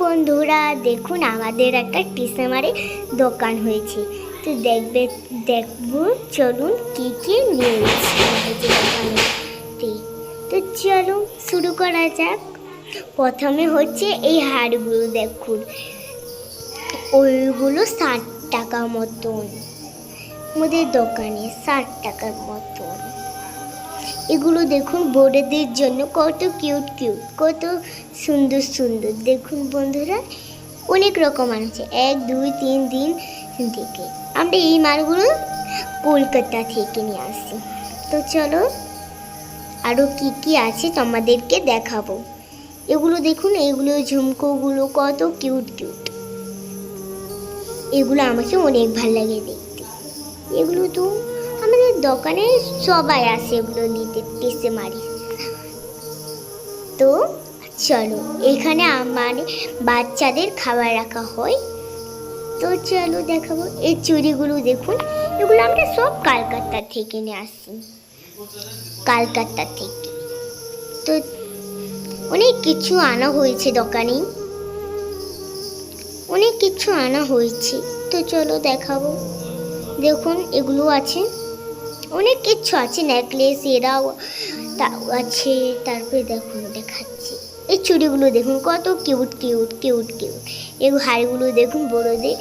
বন্ধুরা, দেখুন আমাদের একটা টিসেমারে দোকান হয়েছে। তো দেখবে, দেখব, চলুন কী কী নিয়েছি দোকানেতে তো চলুন শুরু করা যাক। প্রথমে হচ্ছে এই হাড়গুলো দেখুন। ওইগুলো ষাট টাকা মতন। আমাদের দোকানে ষাট টাকার মতন। এগুলো দেখুন বোর্ডেদের জন্য কত কিউট কিউট কত সুন্দর সুন্দর। দেখুন বন্ধুরা, অনেক রকম আছে এক, দুই, তিন দিন থেকে। আমরা এই মালগুলো কলকাতা থেকে নিয়ে আসি তো চলো আরও কি কি আছে তোমাদেরকে দেখাবো। এগুলো দেখুন এগুলো ঝুমকোগুলো কত কিউট কিউট এগুলো আমাকে অনেক ভালো লাগে দেখতে। এগুলো তো দোকানে সবাই আসে এগুলো নিতে টেসে মারি। তো, চলো, এখানে আমার বাচ্চাদের খাবার রাখা হয়। তো চলো দেখাবো, এই চুড়িগুলো দেখুন, এগুলো আমরা সব কলকাতা থেকে নিয়ে আসি। কলকাতা থেকে। তো, অনেক কিছু আনা হয়েছে দোকানে। অনেক কিছু আনা হয়েছে। তো চলো দেখাবো। দেখুন, এগুলো আছে। অনেক কিছু আছে নেকলেস এরাও তা- আছে। তারপরে দেখুন দেখাচ্ছি। এই চুড়িগুলো দেখুন, কত কিউট কিউট কিউট কিউট এই হাড়গুলো দেখুন, বড়োদের।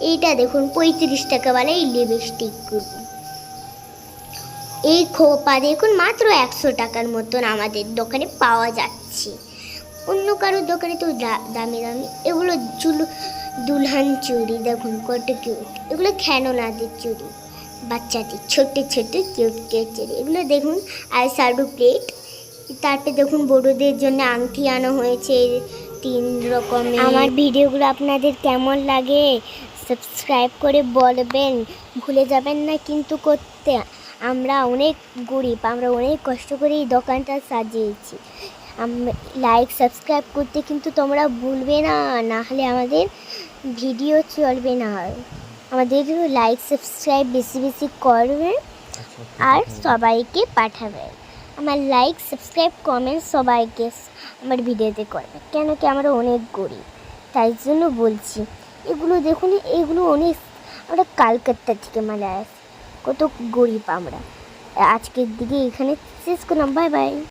এইটা দেখুন, পঁয়ত্রিশ টাকাওয়ালা এই লিপস্টিকগুলো এই খোপা দেখুন, মাত্র একশো টাকার মতন আমাদের দোকানে পাওয়া যাচ্ছে। অন্য কারোর দোকানে তো দামি দামি। এগুলো চুল, দুলহান চুড়ি দেখুন, কত কিউট এগুলো খেলনাদের চুড়ি। বাচ্চাদের, ছোট্ট ছোট্ট কিউট কিউট এগুলো দেখুন, আর সার্ডু প্লেট তারপরে দেখুন, বড়োদের জন্য আংটি আনা হয়েছে, তিন রকমের। আমার ভিডিওগুলো আপনাদের কেমন লাগে সাবস্ক্রাইব করে বলবেন। ভুলে যাবেন না কিন্তু করতে। আমরা অনেক গরিব, আমরা অনেক কষ্ট করে এই দোকানটা সাজিয়েছি। লাইক সাবস্ক্রাইব করতে কিন্তু তোমরা ভুলবে না না হলে আমাদের ভিডিও চলবে না। আমাদের লাইক সাবস্ক্রাইব বেশি বেশি করবে আর সবাইকে পাঠাবে আমার লাইক সাবস্ক্রাইব কমেন্ট সবাইকে আমার ভিডিওতে করবে কেন কি আমরা অনেক গরিব তাই জন্য বলছি এগুলো দেখুন এগুলো অনেক আমরা কালকাতা থেকে মানে আসি। কত গরিব আমরা। আজকের দিকে এখানে শেষ করলাম। Bye bye